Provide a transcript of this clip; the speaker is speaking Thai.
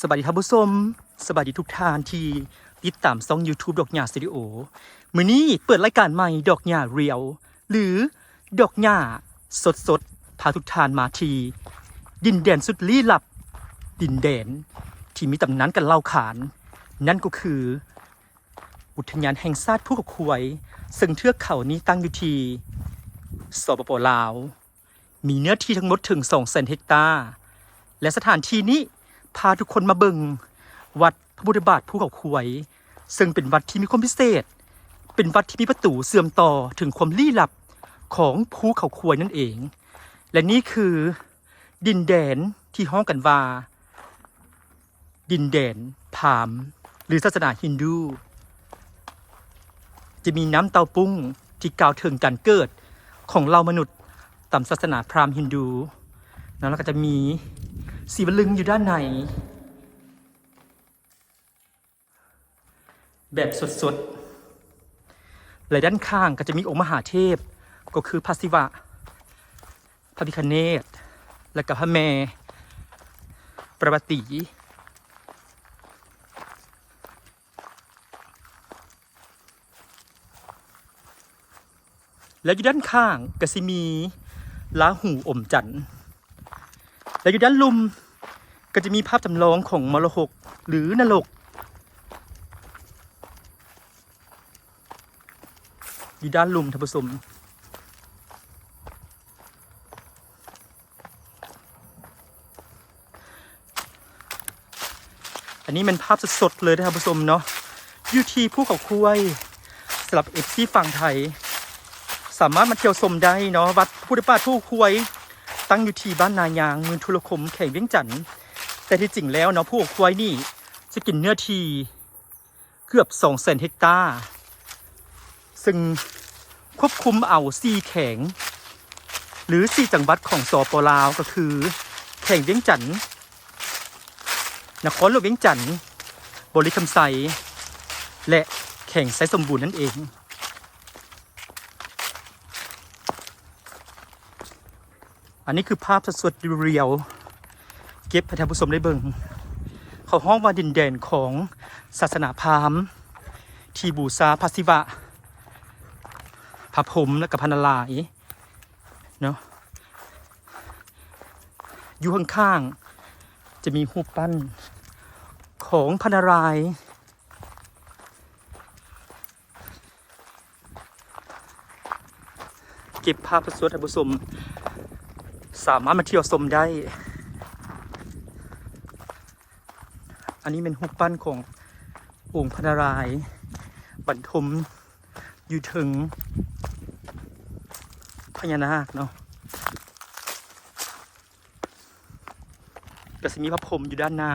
สวัสดีท่านผู้ชมสวัสดีทุกท่านที่ติดตามช่อง YouTube ดอกหญ้าสตูดิโอมื้อนี้เปิดรายการใหม่ดอกหญ้าเรียว หรือดอกหญ้าสดสดๆพาทุกท่านมาที่ดินแดนสุดลี้ลับ ดินแดนที่มีตำนานกันเล่าขาน นั่นก็คือ อุทยานแห่งชาติภูเขาควย ซึ่งเทือกเขานี้ตั้งอยู่ที่สปปลาว มีเนื้อที่ทั้งหมดถึง2แสนเฮกตาร์และสถานที่นี้ พาทุกคนมาเบิงวัดพระพุทธบาทภูเขาควย ซึ่งเป็นวัดที่มีความพิเศษ เป็นวัดที่มีประตูเสื่อมต่อถึงความลี้ลับของภูเขาควยนั่นเอง และนี่คือดินแดนที่ห้องกันว่า ดินแดนพราหมหรือศาสนาฮินดู จะมีน้ำเตาปุ้งที่กล่าวถึงการเกิดของเรามนุษย์ตามศาสนาพราหมณ์ฮินดู แล้วก็จะมี สีวลึงอยู่ด้านใน แบบสดๆและด้านข้างก็จะมีองค์มหาเทพ ก็คือพระศิวะ พระพิคเนตและก็พระแม่ประวัติแล้วอยู่ด้านข้างก็สิมีลาหูอมจันทร์ และอยู่ด้านลุมก็จะมีภาพจำลองของมรหกหรือนรก อยู่ด้านลุมท่านผู้ชมอันนี้เป็นภาพสดๆเลยนะครับผู้ชมเนาะอยู่ที่ภูเขาคุยสำหรับเอฟซีฝั่งไทย สามารถมาเที่ยวชมได้เนาะวัดพุทธบาทผู้คุย ตั้งอยู่ที่บ้านนายางเมืองทุรคมแข่งเวียงจันทน์แต่ที่จริงแล้วเนาะผู้ควายนี่จะกินเนื้อทีเกือบสองแสนเฮกตาร์ซึ่งควบคุมเอาซีแข็ง หรือซีจังหวัดของสอปลาวก็คือ แข่งเวียงจันทน์นครหลวงเวียงจันทน์บริคำไซและแข่งไซสมบูรณ์นั่นเอง อันนี้คือภาพสดๆเรียวเก็บให้ท่านผู้ชมได้เบิ่งเขาห้องว่าดินแดนของศาสนาพราหมณ์ที่บูชาพระศิวะพระพรหมและกับพระนารายเนาะอยู่ข้างๆจะมีรูปปั้นของพระนารายเก็บภาพสดๆให้ท่านผู้ชม สามารถมาเที่ยวชมได้ อันนี้เป็นหุบปั้นขององค์พระนารายณ์บรรทมอยู่ถึงพญานาคเนาะก็จะมีพระพรหมอยู่ด้านหน้า